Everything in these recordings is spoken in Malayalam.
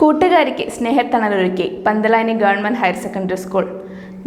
കൂട്ടുകാരിക്ക് സ്നേഹത്തണലൊരുക്കി Panthalani government higher secondary school.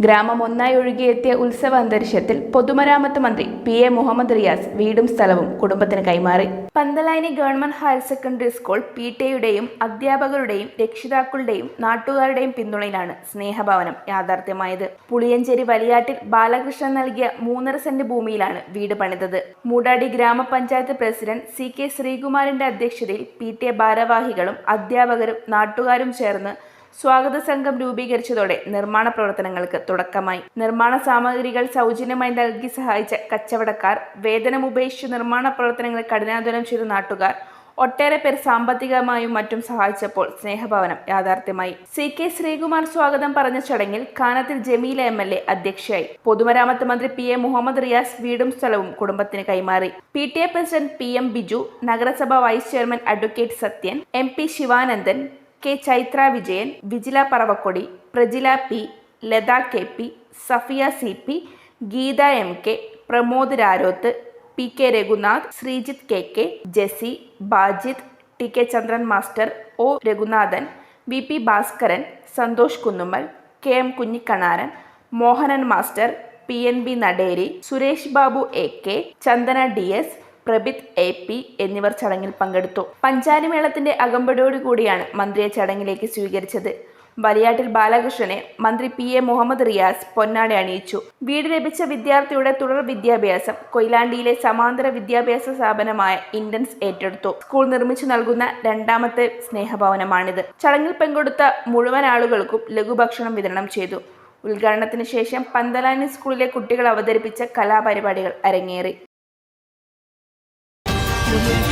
ഗ്രാമം ഒന്നായി ഒഴുകിയെത്തിയ ഉത്സവ അന്തരീക്ഷത്തിൽ പൊതുമരാമത്ത് മന്ത്രി പി എ മുഹമ്മദ് റിയാസ് വീടും സ്ഥലവും കുടുംബത്തിന് കൈമാറി. Panthalayani government higher secondary school P ടിയുടെയും അധ്യാപകരുടെയും രക്ഷിതാക്കളുടെയും നാട്ടുകാരുടെയും പിന്തുണയിലാണ് സ്നേഹഭവനം യാഥാർത്ഥ്യമായത്. പുളിയഞ്ചേരി വലിയാട്ടിൽ ബാലകൃഷ്ണൻ നൽകിയ മൂന്നര സെന്റ് ഭൂമിയിലാണ് വീട് പണിതത്. മൂടാടി ഗ്രാമപഞ്ചായത്ത് പ്രസിഡന്റ് സി കെ ശ്രീകുമാറിന്റെ അധ്യക്ഷതയിൽ പി ടി ഭാരവാഹികളും അധ്യാപകരും നാട്ടുകാരും ചേർന്ന് സ്വാഗത സംഘം രൂപീകരിച്ചതോടെ നിർമ്മാണ പ്രവർത്തനങ്ങൾക്ക് തുടക്കമായി. നിർമ്മാണ സാമഗ്രികൾ സൗജന്യമായി നൽകി സഹായിച്ച കച്ചവടക്കാർ വേതനം ഉപേക്ഷിച്ച് നിർമ്മാണ പ്രവർത്തനങ്ങൾ കഠിനാധ്വാനം ചെയ്ത നാട്ടുകാർ ഒട്ടേറെ പേർ സാമ്പത്തികമായും മറ്റും സഹായിച്ചപ്പോൾ സ്നേഹഭവനം യാഥാർത്ഥ്യമായി. സി കെ ശ്രീകുമാർ സ്വാഗതം പറഞ്ഞ ചടങ്ങിൽ Kanathil Jameela M L A അധ്യക്ഷയായി. പൊതുമരാമത്ത് മന്ത്രി പി എ മുഹമ്മദ് റിയാസ് വീടും സ്ഥലവും കുടുംബത്തിന് കൈമാറി. P T A president P M Biju നഗരസഭ vice chairman advocate Sathyan M P Sivanandan K Chaithra Vijayan Vijila Paravakkodi Prajila P Latha K P Safiya C P Geetha M K Pramod Raroth P K Raghunath Sreejith K K Jessy Bajith T K Chandran master O Raghunathan V P Bhaskaran Santhosh Kunnummal K M Kunhikannaran Mohanan master P N B Naderi Suresh Babu A K Chandana D S Prabith A P എന്നിവർ ചടങ്ങിൽ പങ്കെടുത്തു. പഞ്ചാരിമേളത്തിന്റെ അകമ്പടിയോടുകൂടിയാണ് മന്ത്രിയെ ചടങ്ങിലേക്ക് സ്വീകരിച്ചത്. വലിയാട്ടിൽ ബാലകൃഷ്ണനെ മന്ത്രി പി എ മുഹമ്മദ് റിയാസ് പൊന്നാടെ അണിയിച്ചു. വീട് ലഭിച്ച വിദ്യാർത്ഥിയുടെ തുടർ വിദ്യാഭ്യാസം കൊയിലാണ്ടിയിലെ സമാന്തര വിദ്യാഭ്യാസ സ്ഥാപനമായ ഇൻഡൻസ് ഏറ്റെടുത്തു. സ്കൂൾ നിർമ്മിച്ചു നൽകുന്ന രണ്ടാമത്തെ സ്നേഹഭവനമാണിത്. ചടങ്ങിൽ പങ്കെടുത്ത മുഴുവൻ ആളുകൾക്കും ലഘുഭക്ഷണം വിതരണം ചെയ്തു. ഉദ്ഘാടനത്തിന് ശേഷം പന്തലാനി സ്കൂളിലെ കുട്ടികൾ അവതരിപ്പിച്ച കലാപരിപാടികൾ അരങ്ങേറി. Absolute